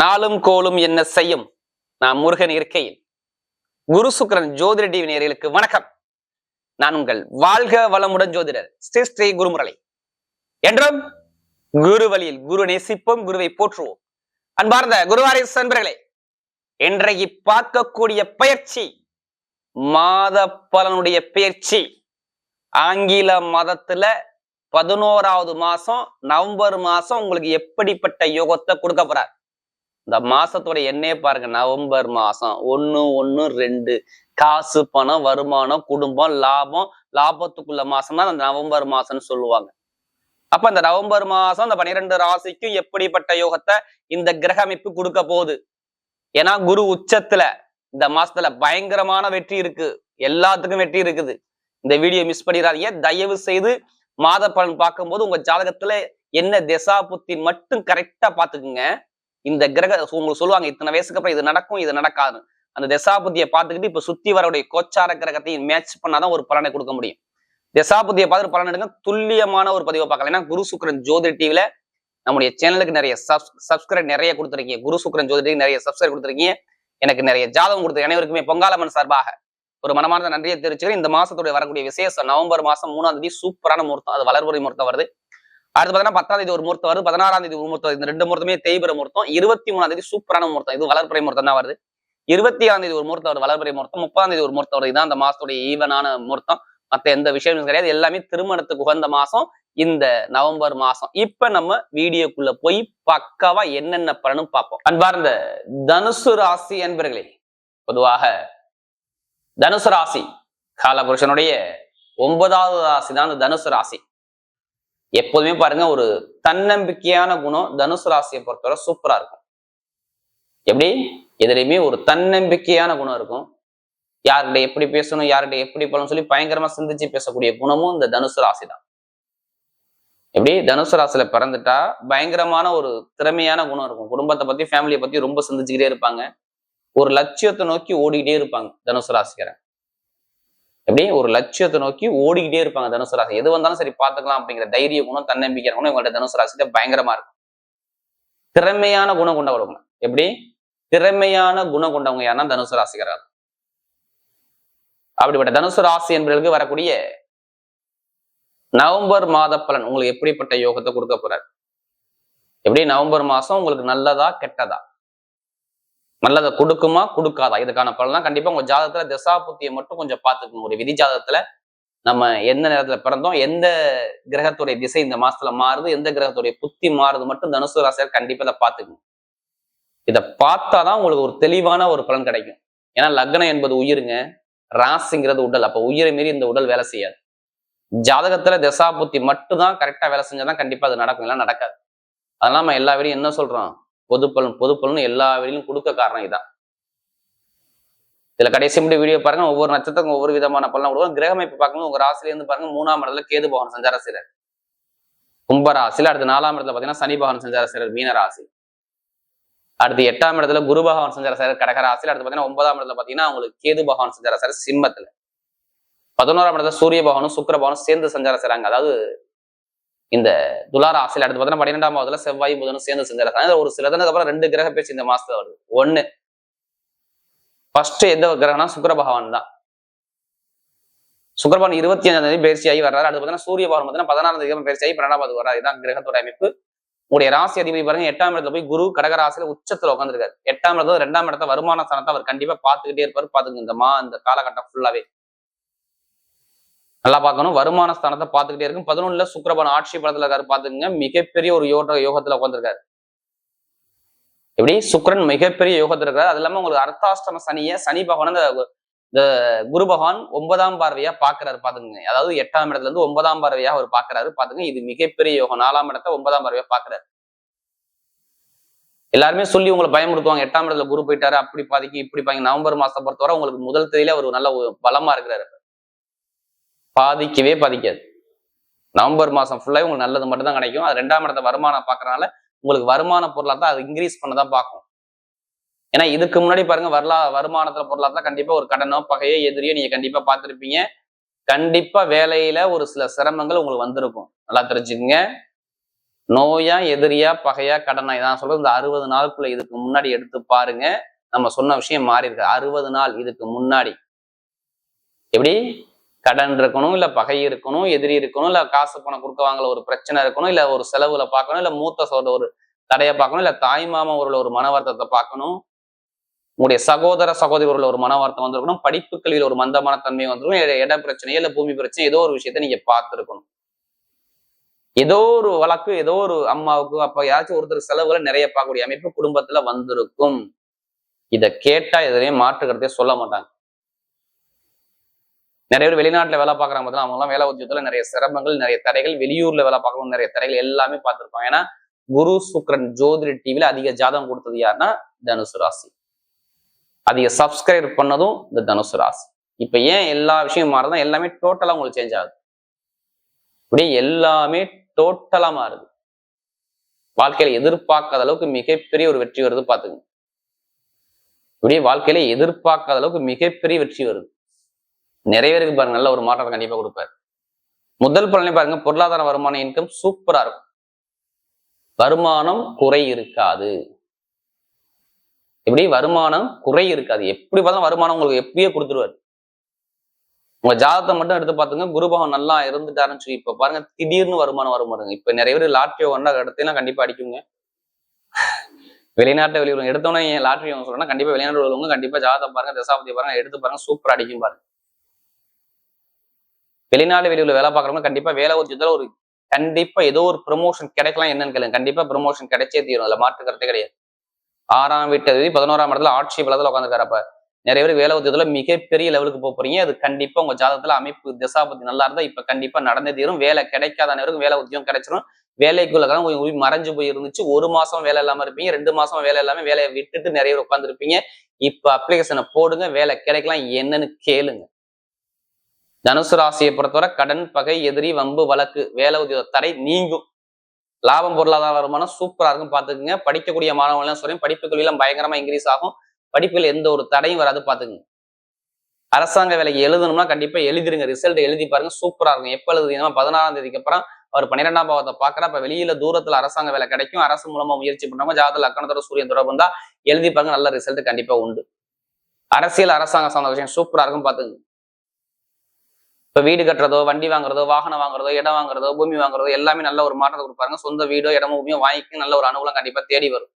நாளும் கோலும் என்ன செய்யும்? நான் முருகன் இருக்கையில். குரு சுக்கரன் ஜோதிட டிவி நேர்களுக்கு வணக்கம். நான் உங்கள் வாழ்க வளமுடன் ஜோதிடர் ஸ்ரீ ஸ்ரீ குருமுரளி. என்றும் குரு வழியில் குரு நேசிப்போம் குருவை போற்றுவோம். அன்பார்ந்த குருவாரி நண்பர்களே இன்றைக்கு பார்க்கக்கூடிய பயிற்சி மாத பலனுடைய பயிற்சி. ஆங்கில மதத்துல பதினோராவது மாசம் நவம்பர் மாசம் உங்களுக்கு எப்படிப்பட்ட யோகத்தை கொடுக்க போறார்? இந்த மாசத்தோட எண்ணே பாருங்க நவம்பர் மாசம். ஒன்னு ஒன்னு ரெண்டு. காசு பணம் வருமானம் குடும்பம் லாபம். லாபத்துக்குள்ள மாசம் தான் அந்த நவம்பர் மாசம்னு சொல்லுவாங்க. அப்ப இந்த நவம்பர் மாசம் இந்த பன்னிரெண்டு ராசிக்கும் எப்படிப்பட்ட யோகத்தை இந்த கிரக அமைப்பு கொடுக்க போகுது? ஏன்னா குரு உச்சத்துல இந்த மாசத்துல பயங்கரமான வெற்றி இருக்கு. எல்லாத்துக்கும் வெற்றி இருக்குது. இந்த வீடியோ மிஸ் பண்ணிடாதீங்க. தயவு செய்து மாத பலன் பார்க்கும்போது உங்க ஜாதகத்துல என்ன திசா புத்தி மட்டும் கரெக்டா பாத்துக்குங்க இந்த கிரக உங்களுக்கு சொல்லுவாங்க இத்தனை வயசுக்கு அப்புறம் இது நடக்கும் இது நடக்காது அந்த தசாபுத்தியை பார்த்துக்கிட்டு இப்ப சுத்தி வரவுடைய கோச்சார கிரகத்தையும் மேட்ச் பண்ணாதான் ஒரு பலனை கொடுக்க முடியும். தசாபுத்தியை பார்த்துட்டு பலன் எடுங்க. துல்லியமான ஒரு பதிவை பார்க்கலாம். ஏன்னா குரு சுக்கரன் ஜோதி டிவில நம்முடைய சேனலுக்கு நிறைய சப் சப்ஸ்கிரைப் நிறைய கொடுத்துருக்கீங்க. குரு சுக்கரன் ஜோதிடிக்கு நிறைய சப்ஸ்கிரைப் கொடுத்துருக்கீங்க. எனக்கு நிறைய ஜாதகம் கொடுத்து அனைவருக்குமே பொங்காலம்மன் சார்பாக ஒரு மனமார்ந்த நன்றியை தெரிவிச்சுக்கிறேன். இந்த மாசத்துடைய வரக்கூடிய விசேஷம் நவம்பர் மாசம் மூணாம் தேதி சூப்பரான முகூர்த்தம். அது வளர்புரை முகூர்த்தம் வருது. அடுத்து பார்த்தீங்கன்னா பத்தாம் தேதி ஒரு முகூர்த்தம் வருது. பதினாறாம் தேதி ஒரு முகூர்த்தம் இந்த ரெண்டு முகூர்த்தமே தேய்பிர முகூர்த்தம். இருபத்தி மூணாம் தேதி சூப்பரான முகூர்த்தம். இது வளர்ப்புறை முகூர்த்தம் தான் வருது. இருபத்தி ஆறாம் தேதி ஒரு முகூர்த்தம் வருது. வளர்ப்புறை முகூர்த்தம். முப்பதாம் தேதி ஒரு முகூர்த்தம் வருது. இதான் அந்த மாசத்துடைய ஈவனான முகூர்த்தம். மத்த எந்த விஷயமும் கிடையாது. எல்லாமே திருமணத்துக்கு உகந்த மாசம் இந்த நவம்பர் மாசம். இப்ப நம்ம வீடியோக்குள்ள போய் பக்காவா என்னென்ன பலனும் பார்ப்போம். அன்பார்ந்த தனுசு ராசி என்பர்களே பொதுவாக தனுசு ராசி காலபுருஷனுடைய ஒன்பதாவது ராசி தான் அந்த தனுசு ராசி. எப்போதுமே பாருங்க ஒரு தன்னம்பிக்கையான குணம் தனுசு ராசியை பொறுத்தவரை சூப்பரா இருக்கும். எப்படி? எதுலையுமே ஒரு தன்னம்பிக்கையான குணம் இருக்கும். யார்கிட்ட எப்படி பேசணும் யார்கிட்ட எப்படி போகணும்னு சொல்லி பயங்கரமா சிந்திச்சு பேசக்கூடிய குணமும் இந்த தனுசு ராசி தான் எப்படி? தனுசு ராசியில பிறந்துட்டா பயங்கரமான ஒரு திறமையான குணம் இருக்கும். குடும்பத்தை பத்தி ஃபேமிலியை பத்தி ரொம்ப சிந்திச்சுக்கிட்டே இருப்பாங்க. ஒரு லட்சியத்தை நோக்கி ஓடிக்கிட்டே இருப்பாங்க தனுசு ராசிக்காரன். எப்படி? ஒரு லட்சியத்தை நோக்கி ஓடிக்கிட்டே இருப்பாங்க தனுசு ராசி எது வந்தாலும் சரி பார்த்துக்கலாம் அப்படிங்கிற தைரிய குணம் தன்னம்பிக்கை குணம் இவங்கள்ட்ட தனுசுராசிட்ட பயங்கரமா இருக்கும். திறமையான குணம் கொண்டவங்க எப்படி? திறமையான குணம் கொண்டவங்க யாருன்னா தனுசு ராசிக்காரர் அப்படிப்பட்ட தனுசு ராசி என்பவர்களுக்கு வரக்கூடிய நவம்பர் மாத பலன் உங்களுக்கு எப்படிப்பட்ட யோகத்தை கொடுக்க போறார்? எப்படி? நவம்பர் மாசம் உங்களுக்கு நல்லதா கெட்டதா? நல்லதை கொடுக்குமா? கொடுக்காதா? இதுக்கான பலனா கண்டிப்பா உங்க ஜாதகத்துல திசா புத்தியை மட்டும் கொஞ்சம் பார்த்துக்கணும். ஒரு விதி ஜாதகத்துல நம்ம எந்த நேரத்துல பிறந்தோம் எந்த கிரகத்துடைய திசை இந்த மாசத்துல மாறுது எந்த கிரகத்துடைய புத்தி மாறுது மட்டும் தனுசு ராசியர் கண்டிப்பா இதை பார்த்துக்கணும். இதை பார்த்தாதான் உங்களுக்கு ஒரு தெளிவான ஒரு பலன் கிடைக்கும். ஏன்னா லக்னம் என்பது உயிருங்க. ராசிங்கிறது உடல். அப்ப உயிரை மீறி இந்த உடல் வேலை செய்யாது. ஜாதகத்துல திசா புத்தி மட்டும் தான் கரெக்டா வேலை செஞ்சாதான் கண்டிப்பா அது நடக்கும். எல்லாம் நடக்காது. அதனால நம்ம எல்லா வீடும் என்ன சொல்றோம்? பொதுப்பலன் பொதுப்பலன் எல்லா வீடியும் கொடுக்க காரணம் இதான். இதுல கடைசி முடி வீடியோ பாருங்க. ஒவ்வொரு நட்சத்திரம் ஒவ்வொரு விதமான பலன் கொடுக்கும். கிரக அமைப்பு உங்க ராசில இருந்து பாருங்க மூணாம் இடத்துல கேது பகவான் சஞ்சார செய்யறாரு கும்பராசில அடுத்து நாலாம் இடத்துல பாத்தீங்கன்னா சனி பகவான் சஞ்சார சிலர் மீனராசி அடுத்து எட்டாம் இடத்துல குரு பகவான் சஞ்சார சார் கடக அடுத்து பாத்தீங்கன்னா ஒன்பதாம் இடத்துல பாத்தீங்கன்னா உங்களுக்கு கேது பகவான் சஞ்சார சார் சிம்மத்துல. பதினோராம் இடத்துல சூரிய பகவானும் சுக்கர பகவானும் சேர்ந்து சஞ்சாரம் செய்றாங்க அதாவது இந்த துலார ஆசையில் அடுத்து பார்த்தீங்கன்னா பன்னிரெண்டாம் பாவத்துல செவ்வாய் புதனும் சேர்ந்து செஞ்சிருக்காங்க ஒரு சில தினத்துக்கு அப்புறம் ரெண்டு கிரக பேச்சு இந்த மாசத்துல வருது. ஒண்ணு ஃபர்ஸ்ட் எந்த கிரகம்னா சுக்கர பகவான் தான். சுக்கரபகவான் இருபத்தி அஞ்சாம் தேதி பயிற்சி ஆகி வர்றாரு. அடுத்து பார்த்தீங்கன்னா சூரிய பகவான் பார்த்தீங்கன்னா பதினாறாம் தேதி பயிற்சி ஆகி பன்னெண்டாம் பாவத்துக்கு வர்றாரு. இதான் கிரகத்தோட அமைப்பு. உங்களுடைய ராசி அதிபதி பாருங்க எட்டாம் இடத்துல போய் குரு கடகராசியில உச்சத்துல உட்காந்துருக்காரு எட்டாம் இடத்துல ரெண்டாம் இடத்த வருமான ஸ்தானத்தை அவர் கண்டிப்பா பாத்துக்கிட்டே இருப்பாரு. பாத்துங்க இந்த மா இந்த காலகட்டம் ஃபுல்லாவே நல்லா பார்க்கணும். வருமான ஸ்தானத்தை பார்த்துக்கிட்டே இருக்கும். பதினொன்னுல சுக்கரபன் ஆட்சி படத்துல இருக்காரு. பாத்துக்கங்க மிகப்பெரிய ஒரு யோக யோகத்துல உட்காந்துருக்காரு எப்படி? சுக்கரன் மிகப்பெரிய யோகத்துல இருக்காரு. அது இல்லாம உங்களுக்கு அர்த்தாஷ்டம சனிய சனி பகவான் இந்த குரு பகவான் ஒன்பதாம் பார்வையா பாக்குறாரு பாத்துங்க அதாவது எட்டாம் இடத்துல இருந்து ஒன்பதாம் பார்வையா அவர் பாக்குறாரு பாத்துங்க இது மிகப்பெரிய யோகம். நாலாம் இடத்த ஒன்பதாம் பார்வையா பாக்குறாரு எல்லாருமே சொல்லி உங்களை பயமுறுத்துவாங்க எட்டாம் இடத்துல குரு போயிட்டாரு. அப்படி பாதிக்கு இப்படி பாதிங்க நவம்பர் மாசம் பொறுத்தவரை உங்களுக்கு முதல் தேதியில அவர் நல்ல ஒரு பலமா இருக்கிறாரு. பாதிக்கவே பாதிக்காது. நவம்பர் மாசம் ஃபுல்லாக உங்களுக்கு நல்லது மட்டும் தான் கிடைக்கும். அது ரெண்டாம் இடத்த வருமானம் பார்க்கறனால உங்களுக்கு வருமான பொருளாக தான் அது இன்க்ரீஸ் பண்ண தான் பார்க்கும். ஏன்னா இதுக்கு முன்னாடி பாருங்க வரலா வருமானத்துல பொருளாக தான் கண்டிப்பா ஒரு கடனோ பகையோ எதிரியோ நீங்க கண்டிப்பா பார்த்துருப்பீங்க. கண்டிப்பா வேலையில ஒரு சில சிரமங்கள் உங்களுக்கு வந்திருக்கும். நல்லா தெரிஞ்சுக்கங்க. நோயா எதிரியா பகையா கடனா இதான் சொல்றது. இந்த அறுபது நாளுக்குள்ள இதுக்கு முன்னாடி எடுத்து பாருங்க. நம்ம சொன்ன விஷயம் மாறி இருக்கு அறுபது நாள் இதுக்கு முன்னாடி. எப்படி? கடன் இருக்கணும் இல்ல பகை இருக்கணும் எதிரி இருக்கணும் இல்ல காசு பணம் கொடுக்க வாங்கல ஒரு பிரச்சனை இருக்கணும் இல்ல ஒரு செலவுல பார்க்கணும் இல்ல மூத்த சோத ஒரு தடையை பார்க்கணும் இல்ல தாய் மாமா ஒரு ஒரு மன வருத்தத்தை பார்க்கணும். உங்களுடைய சகோதர சகோதரி ஒரு மன வருத்தம் வந்திருக்கணும் படிப்பு கல்வியில் ஒரு மந்தமான தன்மை வந்திருக்கும் இட பிரச்சனையோ இல்ல பூமி பிரச்சனை ஏதோ ஒரு விஷயத்த நீங்க பார்த்துருக்கணும். ஏதோ ஒரு வழக்கு ஏதோ ஒரு அம்மாவுக்கு அப்ப யாராச்சும் ஒருத்தர் செலவுகளை நிறைய பார்க்கக்கூடிய அமைப்பு குடும்பத்துல வந்திருக்கும். இத கேட்டா எதுலையும் மாற்றுக்கிறதே சொல்ல மாட்டாங்க. நிறைய பேர் வெளிநாட்டுல வேலை பார்க்குறாங்க பார்த்தா அவங்க எல்லாம் வேலை உத்தியத்தில் நிறைய சிரமங்கள் நிறைய தடைகள். வெளியூர்ல வேலை பார்க்கணும் நிறைய தடைகள் எல்லாமே பார்த்துருப்பாங்க. ஏன்னா குரு சுக்ரன் ஜோதிட டிவியில அதிக ஜாதகம் கொடுத்தது யாருன்னா தனுசு ராசி. அதிக சப்ஸ்கிரைப் பண்ணதும் இந்த தனுசு ராசி. இப்ப ஏன் எல்லா விஷயம் மாறுதுன்னா எல்லாமே டோட்டலா உங்களுக்கு சேஞ்ச் ஆகுது. இப்படியே எல்லாமே டோட்டலாக மாறுது. வாழ்க்கையில எதிர்பார்க்காத அளவுக்கு மிகப்பெரிய ஒரு வெற்றி வருது பார்த்துங்க இப்படியே வாழ்க்கையில எதிர்பார்க்காத அளவுக்கு மிகப்பெரிய வெற்றி வருது. நிறைய பேருக்கு பாருங்க நல்ல ஒரு மாற்றத்தை கண்டிப்பா கொடுப்பாரு. முதல் பலனை பாருங்க பொருளாதார வருமான இன்கம் சூப்பரா இருக்கும். வருமானம் குறை இருக்காது. எப்படி? வருமானம் குறை இருக்காது. எப்படி பார்த்தாலும் வருமானம் உங்களுக்கு எப்பயே கொடுத்துருவாரு. உங்க ஜாதகத்தை மட்டும் எடுத்து பார்த்துங்க குருபகம் நல்லா இருந்துட்டாருன்னு சொல்லி இப்ப பாருங்க திடீர்னு வருமானம் வரும் பாருங்க. இப்ப நிறைய பேர் லாட்ரியோ வந்தா இடத்தையெல்லாம் கண்டிப்பா அடிக்குங்க. வெளிநாட்டு வெளியூர் எடுத்தோன்னே லாட்ரி சொல்றேன்னா கண்டிப்பா வெளிநாட்டு உள்ளவங்க கண்டிப்பா ஜாதகம் பாருங்க தசாபதி பாருங்க எடுத்து பாருங்க சூப்பர் அடிக்கும் பாருங்க. வெளிநாடு வெளியூர்ல வேலை பார்க்குறவங்க கண்டிப்பா வேலை உத்தியத்துல ஒரு கண்டிப்பா ஏதோ ஒரு ப்ரொமோஷன் கிடைக்கலாம் என்னன்னு கேளுங்க. கண்டிப்பா ப்ரொமோஷன் கிடைச்சே தீரும். அதுல மாற்று கருத்தே கிடையாது. ஆறாம் வீட்டு அதிபதி பதினோராம் இடத்துல ஆட்சி பலத்தில் உட்காந்துருக்காரப்ப நிறைய பேர் வேலை உத்தியத்துல மிகப்பெரிய லெவலுக்கு போக போறீங்க. அது கண்டிப்பா உங்க ஜாதகத்துல அமைப்பு திசாபதி நல்லா இருந்தா இப்ப கண்டிப்பா நடந்தே தீரும். வேலை கிடைக்காத நேரம் வேலை உத்தியம் கிடைச்சிரும். வேலைக்குள்ள கொஞ்சம் மறைஞ்சு போயிருந்துச்சு ஒரு மாசம் வேலை இல்லாம இருப்பீங்க. ரெண்டு மாசம் வேலை இல்லாம வேலையை விட்டுட்டு நிறைய பேர் உட்காந்துருப்பீங்க இப்ப அப்ளிகேஷனை போடுங்க. வேலை கிடைக்கலாம். என்னன்னு கேளுங்க. தனுசு ராசியை பொறுத்தவரை கடன் பகை எதிரி வம்பு வழக்கு வேலை உதவி தடை நீங்கும். லாபம் பொருளாதார வருமானம் சூப்பரா இருக்கும். பாத்துக்குங்க படிக்கக்கூடிய மாணவர்கள்லாம் சொல்றேன். படிப்பு கல்வியெல்லாம் பயங்கரமா இன்க்ரீஸ் ஆகும். படிப்புகள் எந்த ஒரு தடையும் வராது. பாத்துக்குங்க அரசாங்க வேலைக்கு எழுதணும்னா கண்டிப்பா எழுதிருங்க ரிசல்ட் எழுதி பாருங்க. சூப்பரா இருக்கும். எப்ப எழுதுறீங்கன்னா பதினாறாம் தேதிக்கு அப்புறம் அவர் பன்னிரெண்டாம் பாவத்தை பாக்குற அப்ப வெளியில தூரத்துல அரசாங்க வேலை கிடைக்கும். அரசு மூலமா முயற்சி பண்றவங்க ஜாதத்துல அக்கணத்தோட சூரியன் தொடர்பு இருந்தா எழுதி பாருங்க. நல்ல ரிசல்ட் கண்டிப்பா உண்டு. அரசியல் அரசாங்க சார்ந்த விஷயம் சூப்பரா இருக்கும். பாத்துங்க இப்ப வீடு கட்டுறதோ வண்டி வாங்குறதோ வாகனம் வாங்குறதோ இடம் வாங்குறதோ பூமி வாங்குறதோ எல்லாமே நல்ல ஒரு மாற்றத்தை கொடுப்பாருங்க. சொந்த வீடோ இடமோ பூமியோ வாங்கி நல்ல ஒரு அனுகூலம் கண்டிப்பா தேடி வரும்.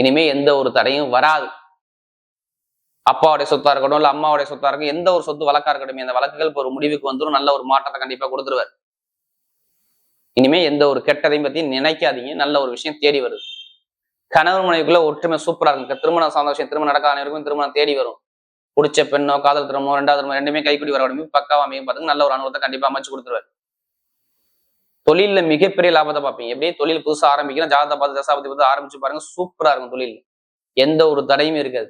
இனிமே எந்த ஒரு தடையும் வராது. அப்பாவுடைய சொத்தா இருக்கட்டும் இல்ல அம்மாவுடைய சொத்தா இருக்கட்டும் எந்த ஒரு சொத்து வழக்கா இருக்கட்டும் அந்த வழக்குகள் இப்போ ஒரு முடிவுக்கு வந்துடும் நல்ல ஒரு மாற்றத்தை கண்டிப்பா கொடுத்துருவார். இனிமே எந்த ஒரு கெட்டதையும் பத்தி நினைக்காதீங்க நல்ல ஒரு விஷயம் தேடி வருது. கணவர் மனைவிக்குள்ள ஒற்றுமை சூப்பரா இருக்கும் திருமணம் சார்ந்த விஷயம் திருமணம் நடக்காத இருக்கும் திருமணம் தேடி வரும். பிடிச்ச பெண்ணோ காதல் திறமோ ரெண்டாவது திறமோ ரெண்டுமே கைக்குடி வர உடம்பு. பக்காவா அமையும் பார்த்துங்க நல்ல ஒரு அனுபவத்தை கண்டிப்பா அமைச்சு கொடுத்துருவாரு. தொழில மிகப்பெரிய லாபத்தை பார்ப்பீங்க. எப்படியே தொழில் புதுசா ஆரம்பிக்கணும் ஜாதகத்தை பார்த்து தசாபதி பார்த்து ஆரம்பிச்சு பாருங்க. சூப்பரா இருக்கும் தொழில். எந்த ஒரு தடையுமே இருக்காது.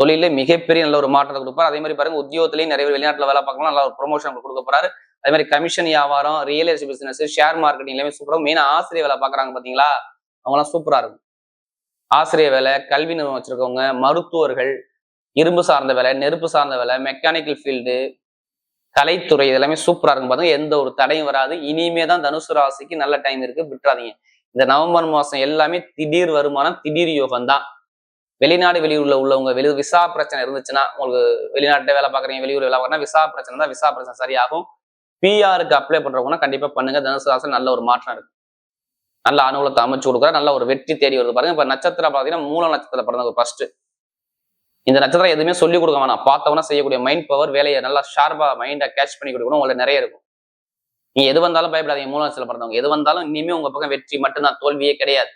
தொழில மிகப்பெரிய நல்ல ஒரு மாற்றத்தை கொடுப்பாரு. அதே மாதிரி பாருங்க உத்தியோகத்திலையும் நிறைய வெளிநாட்டுல வேலை பார்க்கலாம் நல்ல ஒரு ப்ரொமோஷன் கொடுக்க போறாரு. அதே மாதிரி கமிஷன் வியாபாரம் real estate business share marketing எல்லாமே சூப்பராக மெயின் ஆசிரியர் வேலை பார்க்குறாங்க பார்த்தீங்களா அவங்களாம் சூப்பரா இருக்கும். ஆசிரியர் வேலை கல்வி நிறுவனம் வச்சிருக்கவங்க மருத்துவர்கள் இரும்பு சார்ந்த வேலை நெருப்பு சார்ந்த வேலை மெக்கானிக்கல் ஃபீல்டு கலைத்துறை இதெல்லாமே சூப்பராக இருக்கும். பாருங்க எந்த ஒரு தடையும் வராது. இனிமே தான் தனுசு ராசிக்கு நல்ல டைம் இருக்கு. விட்டுறாதீங்க. இந்த நவம்பர் மாசம் எல்லாமே திடீர் வருமானம் திடீர் யோகம் தான். வெளிநாடு வெளியூர்ல உள்ளவங்க வெளி விசா பிரச்சனை இருந்துச்சுன்னா உங்களுக்கு வெளிநாட்டில் வேலை பார்க்குறீங்க வெளியூர் வேலை பார்க்கறா விசா பிரச்சனை தான் விசா பிரச்சனை சரியாகும். பிஆருக்கு அப்ளை பண்றவங்கன்னா கண்டிப்பா பண்ணுங்க. தனுசு ராசி நல்ல ஒரு மாற்றம் இருக்கு. நல்ல அனுகூலத்தை அமைச்சு கொடுக்குற நல்ல ஒரு வெற்றி தேடி வருது. பாருங்க இப்ப நட்சத்திரம் பார்த்தீங்கன்னா மூல நட்சத்திரம் பிறந்தவங்க ஃபர்ஸ்ட் இந்த நட்சத்திரம் எதுவுமே சொல்லிக் கொடுக்க வேணாம். பார்த்தவனா செய்யக்கூடிய மைண்ட் பவர் வேலையை நல்லா ஷார்ப்பா மைண்டை கேட்ச் பண்ணி கொடுக்கணும். உங்களுக்கு நிறைய இருக்கும். நீ எது வந்தாலும் பயப்படாதீங்க. மூலம் சில பிறந்தவங்க. எது வந்தாலும் இனிமே உங்க பக்கம் வெற்றி மட்டும்தான். தோல்வியே கிடையாது.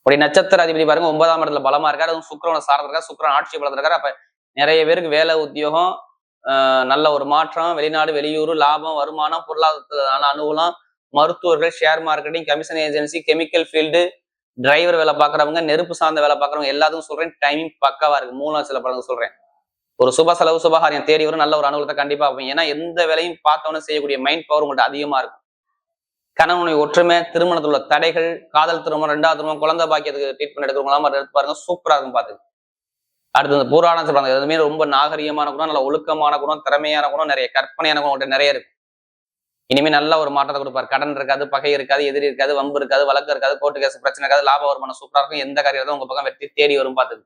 அப்படி நட்சத்திர அதிபதி பாருங்க ஒன்பதாம் இடத்துல பலமா இருக்காரு. அதுவும் சுக்கரனை சார்ந்திருக்காரு சுக்கரன் ஆட்சி பலத்தில் அப்ப நிறைய பேருக்கு வேலை உத்தியோகம் நல்ல ஒரு மாற்றம் வெளிநாடு வெளியூர் லாபம் வருமானம் பொருளாதாரத்தினால அனுகூலம் மருத்துவர்கள் share marketing commission agency chemical field driver வேலை பார்க்குறவங்க நெருப்பு சார்ந்த வேலை பார்க்குறவங்க எல்லாத்துக்கும் சொல்றேன். டைமிங் பக்காவா இருக்கு. மூணு சில படங்கள் சொல்றேன். ஒரு சுப செலவு சுபகாரியம் தேடி வரும். நல்ல ஒரு அனுகூலத்தை கண்டிப்பா வைப்பீங்க ஏன்னா எந்த வேலையும் பார்த்தவொன்னே செய்யக்கூடிய மைண்ட் பவர் உங்கள்கிட்ட அதிகமா இருக்கும். கணவனுடைய ஒற்றுமை திருமணத்தில் உள்ள தடைகள் காதல் திருமணம் ரெண்டாவது திருமணம் குழந்தை பாக்கியத்துக்கு ட்ரீட்மெண்ட் எடுக்கிறவங்களாம் எடுத்து பாருங்க. சூப்பராக இருக்கும் பார்த்து அடுத்து இந்த பூராணம் சொல்றாங்க எதுவுமே ரொம்ப நாகரிகமான குணம் நல்ல ஒழுக்கமான குணம் திறமையான குணம் நிறைய கற்பனையான குணம் நிறைய இருக்கு. இனிமே நல்ல ஒரு மாற்றத்தை கொடுப்பார். கடன் இருக்காது பகை இருக்காது எதிரி இருக்காது வம்பு இருக்காது வழக்கு இருக்காது கோர்ட்டு கேஸ் பிரச்சனை இருக்காது லாப வருமானம் சூப்பரா இருக்கும். எந்த காரியத்தை உங்க பக்கம் வெற்றி தேடி வரும் பார்த்துக்கு.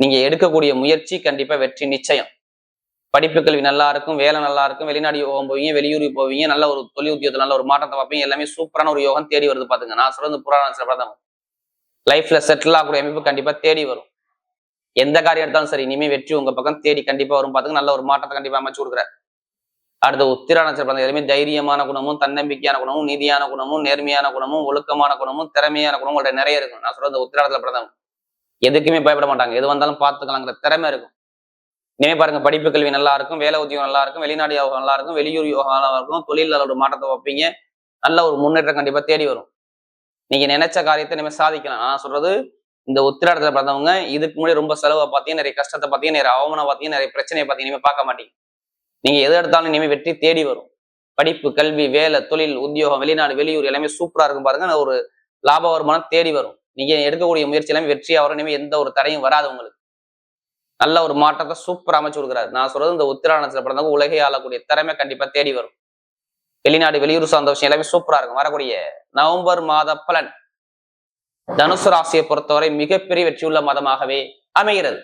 நீங்க எடுக்கக்கூடிய முயற்சி கண்டிப்பா வெற்றி நிச்சயம். படிப்பு கல்வி நல்லா இருக்கும் வேலை நல்லா இருக்கும் வெளிநாடு யோகம் போவீங்க வெளியூருக்கு போவீங்க நல்ல ஒரு தொழில் உத்தியோகத்தில் நல்ல ஒரு மாற்றத்தை பார்ப்பீங்க எல்லாமே சூப்பரான ஒரு யோகம் தேடி வருது பாத்துங்க நான் சொல்றது புராண பிரதம் லைஃப்ல செட்டில் ஆகக்கூடிய அமைப்பு கண்டிப்பா தேடி வரும். எந்த காரியம் எடுத்தாலும் சரி இனிமே வெற்றி உங்க பக்கம் தேடி கண்டிப்பா வரும் பாத்துங்க நல்ல ஒரு மாற்றத்தை கண்டிப்பா அமைச்சு கொடுக்குறாரு. அடுத்து உத்திராண பிறந்த எல்லாமே தைரியமான குணமும் தன்னம்பிக்கையான குணமும் நீதியான குணமும் நேர்மையான குணமும் ஒழுக்கமான குணமும் திறமையான குணமும் உங்கள்ட்ட நிறைய இருக்கும். நான் சொல்றது உத்திராடத்துல பிறந்தவங்க எதுக்குமே பயப்பட மாட்டாங்க. எது வந்தாலும் பார்த்துக்கலாங்கிற திறமை இருக்கும். இனிமே பாருங்க படிப்பு கல்வி நல்லா இருக்கும் வேலை உத்தியோகம் நல்லா இருக்கும் வெளிநாடு யோகம் நல்லா இருக்கும் வெளியூர் யோகம் நல்லா இருக்கும் தொழில் ஒரு மாற்றத்தை வைப்பீங்க. நல்ல ஒரு முன்னேற்றம் கண்டிப்பா தேடி வரும். நீங்க நினைச்ச காரியத்தை இனிமே சாதிக்கலாம். நான் சொல்றது இந்த உத்திராடத்துல பிறந்தவங்க இதுக்கு முன்னாடி ரொம்ப செலவை பார்த்தீங்க நிறைய கஷ்டத்தை பார்த்தீங்க நிறைய அவமானம் பார்த்தீங்க நிறைய பிரச்சனையை பார்த்தீங்க இனிமேல் பார்க்க மாட்டீங்க. நீங்க எது எடுத்தாலும் இனிமே வெற்றி தேடி வரும். படிப்பு கல்வி வேலை தொழில் உத்தியோகம் வெளிநாடு வெளியூர் எல்லாமே சூப்பரா இருக்கும் பாருங்க. ஒரு லாப வருமானம் தேடி வரும். நீங்க எடுக்கக்கூடிய முயற்சி எல்லாமே வெற்றியா வரும் இனிமே எந்த ஒரு தடையும் வராது உங்களுக்கு. நல்ல ஒரு மாற்றத்தை சூப்பரா அமைச்சு கொடுக்குறாரு. நான் சொல்றது இந்த உத்திராணத்துல பிறந்தவங்க உலகை ஆளக்கூடிய திறமை கண்டிப்பா தேடி வரும். வெளிநாடு வெளியூர் சார்ந்த விஷயம் எல்லாமே சூப்பரா இருக்கும். வரக்கூடிய நவம்பர் மாத பலன். தனுசு ராசியை பொறுத்தவரை மிகப்பெரிய வெற்றியுள்ள மாதமாகவே அமைகிறது.